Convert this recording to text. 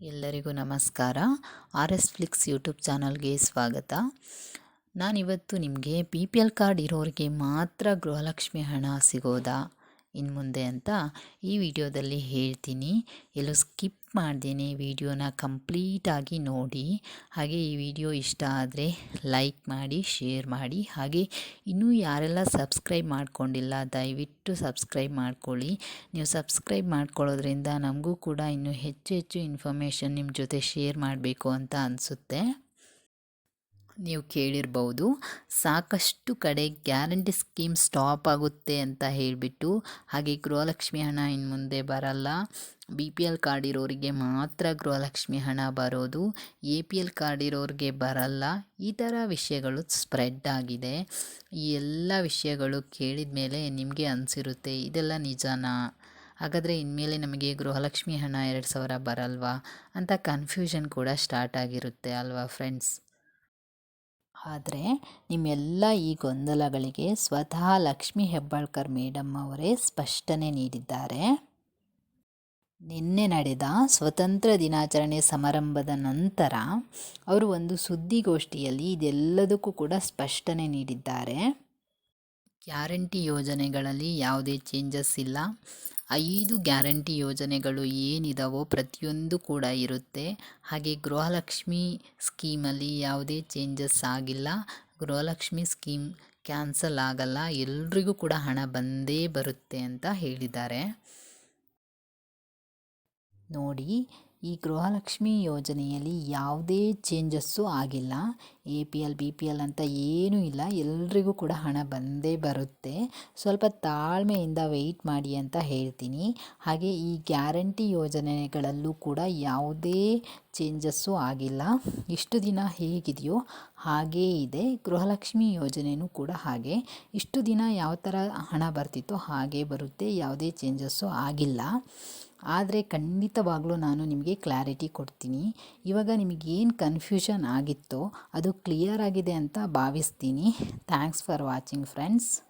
ಎಲ್ಲರಿಗೂ ನಮಸ್ಕಾರ. R S Flix YouTube ಚಾನಲ್ಗೆ ಸ್ವಾಗತ. ನಾನಿವತ್ತು ನಿಮಗೆ ಬಿ ಪಿ ಎಲ್ ಕಾರ್ಡ್ ಇರೋರಿಗೆ ಮಾತ್ರ ಗೃಹಲಕ್ಷ್ಮಿ ಹಣ ಸಿಗೋದಾ? ಇನ್ನು ಮುಂದೆ ಅಂತ ಈ ವಿಡಿಯೋದಲ್ಲಿ ಹೇಳ್ತೀನಿ. ಎಲ್ಲೂ ಸ್ಕಿಪ್ ಮಾಡ್ದೇನೆ ವಿಡಿಯೋನ ಕಂಪ್ಲೀಟಾಗಿ ನೋಡಿ. ಹಾಗೆ ಈ ವಿಡಿಯೋ ಇಷ್ಟ ಆದರೆ ಲೈಕ್ ಮಾಡಿ, ಶೇರ್ ಮಾಡಿ. ಹಾಗೆ ಇನ್ನೂ ಯಾರೆಲ್ಲ ಸಬ್ಸ್ಕ್ರೈಬ್ ಮಾಡ್ಕೊಂಡಿಲ್ಲ, ದಯವಿಟ್ಟು ಸಬ್ಸ್ಕ್ರೈಬ್ ಮಾಡ್ಕೊಳ್ಳಿ. ನೀವು ಸಬ್ಸ್ಕ್ರೈಬ್ ಮಾಡ್ಕೊಳ್ಳೋದ್ರಿಂದ ನಮಗೂ ಕೂಡ ಇನ್ನೂ ಹೆಚ್ಚು ಹೆಚ್ಚು ಇನ್ಫಾರ್ಮೇಷನ್ ನಿಮ್ಮ ಜೊತೆ ಶೇರ್ ಮಾಡಬೇಕು ಅಂತ ಅನಿಸುತ್ತೆ. ನೀವು ಕೇಳಿರ್ಬೋದು. ಸಾಕಷ್ಟು ಕಡೆ ಗ್ಯಾರಂಟಿ ಸ್ಕೀಮ್ ಸ್ಟಾಪ್ ಆಗುತ್ತೆ ಅಂತ ಹೇಳಿಬಿಟ್ಟು, ಹಾಗೆ ಗೃಹಲಕ್ಷ್ಮಿ ಹಣ ಇನ್ನು ಮುಂದೆ ಬರಲ್ಲ. ಬಿ ಪಿ ಎಲ್ ಕಾರ್ಡ್ ಇರೋರಿಗೆ ಮಾತ್ರ ಗೃಹಲಕ್ಷ್ಮಿ ಹಣ ಬರೋದು. ಎ ಪಿ ಎಲ್ ಕಾರ್ಡ್ ಇರೋರಿಗೆ ಬರಲ್ಲ. ಈ ಥರ ವಿಷಯಗಳು ಸ್ಪ್ರೆಡ್ ಆಗಿದೆ. ಈ ಎಲ್ಲ ವಿಷಯಗಳು ಕೇಳಿದ ಮೇಲೆ ನಿಮಗೆ ಅನಿಸಿರುತ್ತೆ, ಇದೆಲ್ಲ ನಿಜನಾ? ಹಾಗಾದರೆ ಇನ್ಮೇಲೆ ನಮಗೆ ಗೃಹಲಕ್ಷ್ಮಿ ಹಣ ಎರಡು ಸಾವಿರ ಬರಲ್ವಾ? ಅಂತ ಕನ್ಫ್ಯೂಷನ್ ಕೂಡ ಸ್ಟಾರ್ಟ್ ಆಗಿರುತ್ತೆ ಅಲ್ವಾ ಫ್ರೆಂಡ್ಸ್ ಆದರೆ ನಿಮ್ಮೆಲ್ಲ ಈ ಗೊಂದಲಗಳಿಗೆ ಸ್ವತಃ ಲಕ್ಷ್ಮಿ ಹೆಬ್ಬಾಳ್ಕರ್ ಮೇಡಮ್ ಅವರೇ ಸ್ಪಷ್ಟನೆ ನೀಡಿದ್ದಾರೆ. ನಿನ್ನೆ ನಡೆದ ಸ್ವತಂತ್ರ ದಿನಾಚರಣೆ ಸಮಾರಂಭದ ನಂತರ ಅವರು ಒಂದು ಸುದ್ದಿಗೋಷ್ಠಿಯಲ್ಲಿ ಇದೆಲ್ಲದಕ್ಕೂ ಕೂಡ ಸ್ಪಷ್ಟನೆ ನೀಡಿದ್ದಾರೆ. ಗ್ಯಾರಂಟಿ ಯೋಜನೆಗಳಲ್ಲಿ ಯಾವುದೇ ಚೇಂಜಸ್ ಇಲ್ಲ. ಐದು ಗ್ಯಾರಂಟಿ ಯೋಜನೆಗಳು ಏನಿದಾವೋ ಪ್ರತಿಯೊಂದು ಕೂಡ ಇರುತ್ತೆ. ಹಾಗೆ ಗೃಹಲಕ್ಷ್ಮಿ ಸ್ಕೀಮಲ್ಲಿ ಯಾವುದೇ ಚೇಂಜಸ್ ಆಗಿಲ್ಲ. ಗೃಹಲಕ್ಷ್ಮಿ ಸ್ಕೀಮ್ ಕ್ಯಾನ್ಸಲ್ ಆಗಲ್ಲ. ಎಲ್ರಿಗೂ ಕೂಡ ಹಣ ಬಂದೇ ಬರುತ್ತೆ ಅಂತ ಹೇಳಿದ್ದಾರೆ. ನೋಡಿ ಈ ಗೃಹಲಕ್ಷ್ಮಿ ಯೋಜನೆಯಲ್ಲಿ ಯಾವುದೇ ಚೇಂಜಸ್ಸು ಆಗಿಲ್ಲ. A P L B P L ಅಂತ ಏನೂ ಇಲ್ಲ. ಎಲ್ರಿಗೂ ಕೂಡ ಹಣ ಬಂದೇ ಬರುತ್ತೆ. ಸ್ವಲ್ಪ ತಾಳ್ಮೆಯಿಂದ ವೆಯ್ಟ್ ಮಾಡಿ ಅಂತ ಹೇಳ್ತೀನಿ. ಹಾಗೆ ಈ ಗ್ಯಾರಂಟಿ ಯೋಜನೆಗಳಲ್ಲೂ ಕೂಡ ಯಾವುದೇ ಚೇಂಜಸ್ಸು ಆಗಿಲ್ಲ. ಇಷ್ಟು ದಿನ ಹೇಗಿದೆಯೋ ಹಾಗೇ ಇದೆ. ಗೃಹಲಕ್ಷ್ಮಿ ಯೋಜನೆಯೂ ಕೂಡ ಹಾಗೆ. ಇಷ್ಟು ದಿನ ಯಾವ ಥರ ಹಣ ಬರ್ತಿತ್ತೋ ಹಾಗೇ ಬರುತ್ತೆ. ಯಾವುದೇ ಚೇಂಜಸ್ಸು ಆಗಿಲ್ಲ. ಆದರೆ ಖಂಡಿತವಾಗ್ಲೂ ನಾನು ನಿಮಗೆ ಕ್ಲಾರಿಟಿ ಕೊಡ್ತೀನಿ. ಇವಾಗ ನಿಮಗೆ ಏನು ಕನ್ಫ್ಯೂಷನ್ ಆಗಿತ್ತೋ ಅದು ಕ್ಲಿಯರ್ ಆಗಿದೆ ಅಂತ ಭಾವಿಸ್ತೀನಿ. Thanks for watching friends